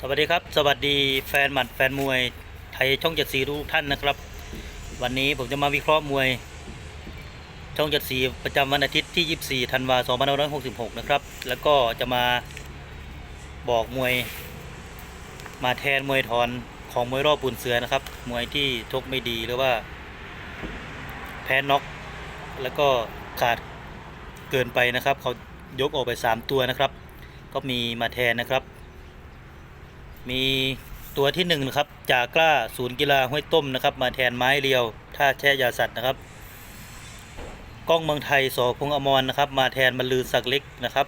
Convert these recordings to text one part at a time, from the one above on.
สวัสดีครับ สวัสดีแฟนหมัดแฟนมวยไทยช่องเจ็ดสีทุกท่านนะครับ วันนี้ผมจะมาวิเคราะห์มวย ช่องเจ็ดสีประจำวันอาทิตย์ที่ 24 ธันวาคม 2566 นะครับ แล้วก็จะมาบอกมวย มาแทนมวยถอนของมวยรอบปุ่นเสือนะครับ มวยที่ชกไม่ดีหรือว่า แพ้น็อกแล้วก็ขาดเกินไปนะครับ เขายกออกไป 3 ตัวนะครับ ก็มีมาแทนนะครับ มีตัวที่หนึ่งนะครับจากกล้าศูนย์กีฬาห้วยต้มนะครับ มาแทนไม้เรียวท่าแช่ยาสัตว์นะครับกล้องเมืองไทยสพงอมรนะครับ มาแทนบรรลือศักดิ์เล็กนะครับ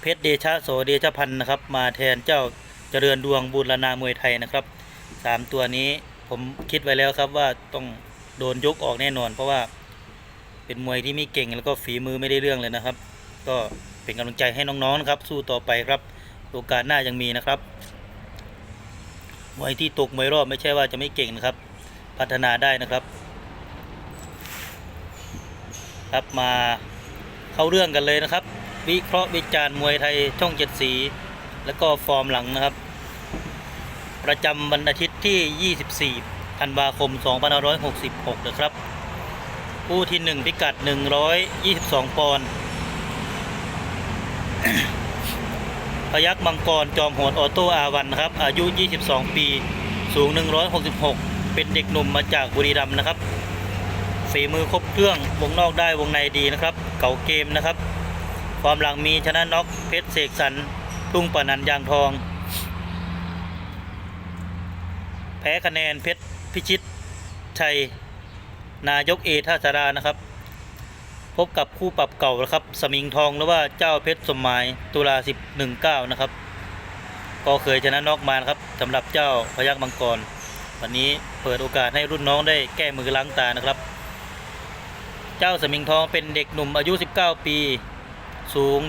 เพชรเดชะโสเดชพันธ์นะครับ มาแทนเจ้าเจริญดวงบูรณามวยไทยนะครับสามตัวนี้ผมคิดไว้แล้วครับว่าต้องโดนยกออกแน่นอน เพราะว่าเป็นมวยที่ไม่เก่งแล้วก็ฝีมือไม่ได้เรื่องเลยนะครับ ก็เป็นกำลังใจให้น้องๆนะครับ สู้ต่อไปครับโอกาสหน้ายังมีนะครับ มวยที่ตกมวยรอบไม่ใช่ว่าจะไม่เก่งนะครับ พัฒนาได้นะครับ ครับมาเข้าเรื่องกันเลยนะครับ วิเคราะห์วิจารณ์มวยไทยช่องเจ็ดสี แล้วก็ฟอร์มหลังนะครับ ประจำวันอาทิตย์ที่ 24ธันวาคม 2566 นะครับผู้ที่ 1 พิกัด 122 ปอนด์ พยักมังกรจอมโหดออโต้อาวันนะครับ อายุ 22 ปี สูง 166 เป็นเด็กหนุ่มมาจากบุรีรัมย์นะครับ ฝีมือครบเครื่อง วงนอกได้วงในดีนะครับ เก่าเกมนะครับ ความหลังมีชนะน็อกเพชรเสกสรรทุ่งปานันยางทอง แพ้คะแนนเพชรพิชิต ชัย นายกเอท่าสารานะครับ พบกับคู่ปรับเก่านะครับ สมิงทองหรือว่าเจ้าเพชรสมหมายตุลาสิบหนึ่งเก้านะครับ ก็เคยชนะนอกมานะครับสำหรับเจ้าพยักมังกร วันนี้เปิดโอกาสให้รุ่นน้องได้แก้มือล้างตานะครับ เจ้าสมิงทองเป็นเด็กหนุ่มอายุ 19 ปี สูง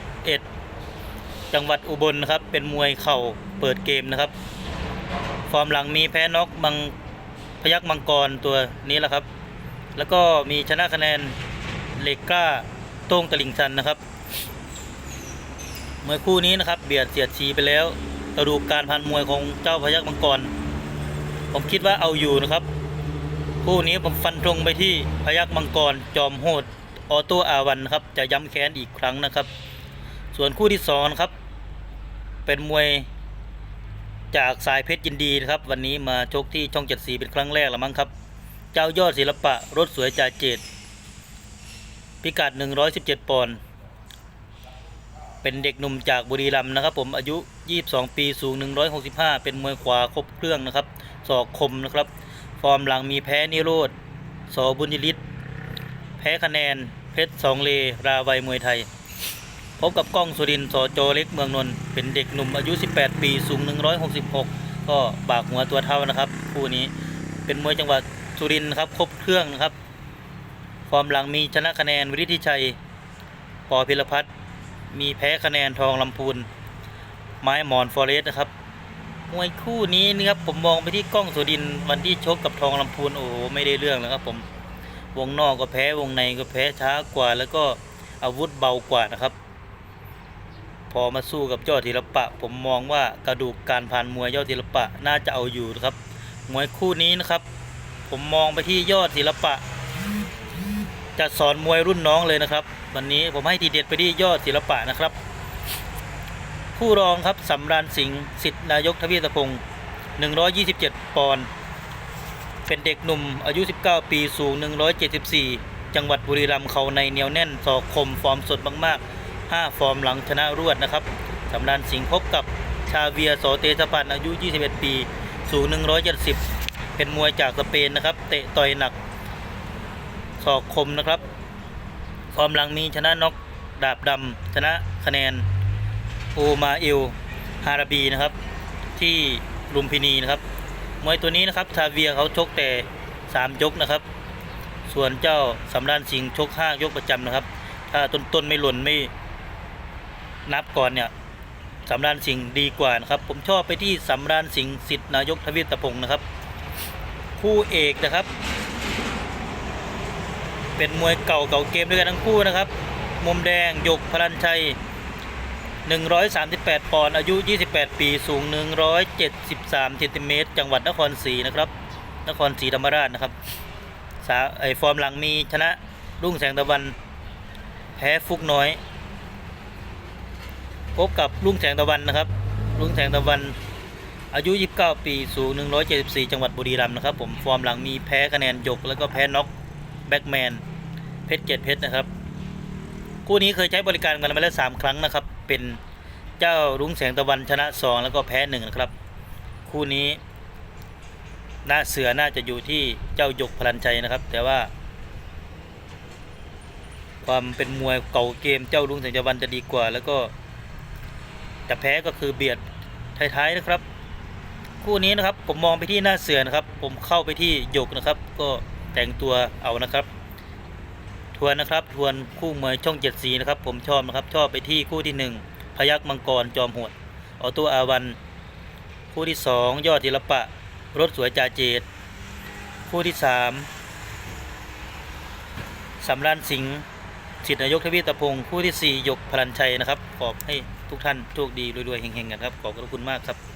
171 จังหวัดอุบลนะครับ เป็นมวยเข่าเปิดเกมนะครับ ฟอร์มหลังมีแพ้น็อกมังพยักมังกรตัวนี้แหละครับ แล้วก็มีชนะคะแนนเลก้าโต้งตะลิงชันนะครับ มวยคู่นี้นะครับ เบียดเสียดสีไปแล้วกระดูกการพันมวยของเจ้าพยักมังกร ผมคิดว่าเอาอยู่นะครับ คู่นี้ผมฟันธงไปที่พยักมังกร จอมโหดออโต้อาวันครับ จะย้ำแค้นอีกครั้งนะครับ ส่วนคู่ที่สองครับ เป็นมวยจากสายเพชรยินดีนะครับ วันนี้มาชกที่ช่องเจ็ดสีเป็นครั้งแรกแล้วมั้งครับ เจ้ายอดศิลปะ รถสวยจ่าเจดพิกัด 117 ปอนด์เป็นเด็กหนุ่มจากบุรีรัมย์นะครับ ผมอายุ 22 ปีสูง 165 เป็นมวยขวาครบเครื่องนะครับศอกคมนะครับ ฟอร์มหลังมีแพ้นิโรธสอบุญยฤทธิ์แพ้คะแนน เพชรสองเล ราวัยมวยไทย พบกับก้องสุรินทร์สจเล็กเมืองนนท์เป็นเด็กหนุ่มอายุ 18 ปีสูง 166 ก็บากหัวตัวเท่านะครับ คู่นี้เป็นมวยจังหวัด สุรินครับครบเครื่องนะครับ ฟอร์มหลังมีชนะคะแนนวิริธิชัยปอพิรพัฒน์มีแพ้คะแนนทองลำพูน ไม้หมอนฟอเรสต์นะครับมวยคู่นี้นะครับผมมองไปที่กล้องสุรินวันที่ชกกับทองลำพูนโอ้โหไม่ได้เรื่องแล้วครับผมวงนอกก็แพ้วงในก็แพ้ช้ากว่า แล้วก็อาวุธเบากว่านะครับ พอมาสู้กับยอดศิลปะ ผมมองว่ากระดูกการผ่านมวยยอดศิลปะน่าจะเอาอยู่นะครับมวยคู่นี้นะครับ ผมมองไปที่ยอดศิลปะ จะสอนมวยรุ่นน้องเลยนะครับ วันนี้ผมให้ทีเด็ดไปที่ยอดศิลปะนะครับผู้รองครับสำราญสิงห์สิทธินายกทวีตพงศ์127 ปอนด์เป็นเด็กหนุ่มอายุ 19 ปีสูง 174 จังหวัดบุรีรัมย์เขาในเหนียวแน่นสอกคมฟอร์มสดมากๆ 5 ฟอร์มหลังชนะรวดนะครับสำราญสิงห์พบกับชาเวียร์โสเตชพันอายุ 21 ปี สูง 170 เป็นมวยจากสเปนนะครับ เตะต่อยหนักศอกคมนะครับ ฟอร์มหลังมีชนะน็อกดาบดำชนะคะแนนโอมาเอลฮาราบีนะครับ ที่ลุมพินีนะครับ มวยตัวนี้นะครับทาเวียเขาชกแต่ 3 ยกนะครับ ส่วนเจ้าสำรานสิงห์ชก 5 ยกประจำนะครับ ถ้าต้นๆไม่หล่นไม่นับก่อนเนี่ยสำรานสิงห์ดีกว่านะครับ ผมชอบไปที่สำรานสิงห์สิทธินายกทวีตพงศ์นะครับ คู่เอกนะครับ เป็นมวยเก่าเก่าเกมด้วยกันทั้งคู่นะครับ มุมแดงหยกพลันชัย 138 ปอนด์อายุ 28 ปีสูง 173เซนติเมตรจังหวัดนครศรีนะครับ นครศรีธรรมราชนะครับสาไอฟอร์มหลังมีชนะรุ่งแสงตะวัน แพ้ฟุกน้อย พบกับรุ่งแสงตะวันนะครับ รุ่งแสงตะวัน อายุ 29 ปีสูง 174 จังหวัดบุรีรัมย์นะครับผมฟอร์มหลังมีแพ้คะแนนยก แล้วก็แพ้น็อกแบ็กแมนเพชรเจ็ดเพชรนะครับ คู่นี้เคยใช้บริการกันมาแล้ว 3 ครั้งนะครับ เป็นเจ้ารุ่งแสงตะวันชนะ 2 แล้วก็แพ้1นะครับ คู่นี้หน้าเสือน่าจะอยู่ที่เจ้าหยกพลันชัยนะครับ แต่ว่า ความเป็นมวยเก่าเกมเจ้ารุ่งแสงตะวันจะดีกว่า แล้วก็จะแพ้ก็คือเบียดท้ายๆนะครับ คู่นี้นะครับ ผมมองไปที่หน้าเสือนะครับ ผมเข้าไปที่หยกนะครับ ก็แต่งตัวเอานะครับ ทวนนะครับ ทวนคู่มวยช่องเจ็ดสีนะครับ ผมชอบนะครับ ชอบไปที่คู่ที่หนึ่งพยักมังกรจอมโหดออโต้อาวัน คู่ที่สองยอดศิลปะ รถสวยจ่าเจดคู่ที่สามสำรานสิงห์สิทธินายกทวีตะพงศ์คู่ที่สี่ยกพลันชัยนะครับ ขอบให้ทุกท่านโชคดีรวยๆเฮงๆกันครับ ขอบคุณมากครับ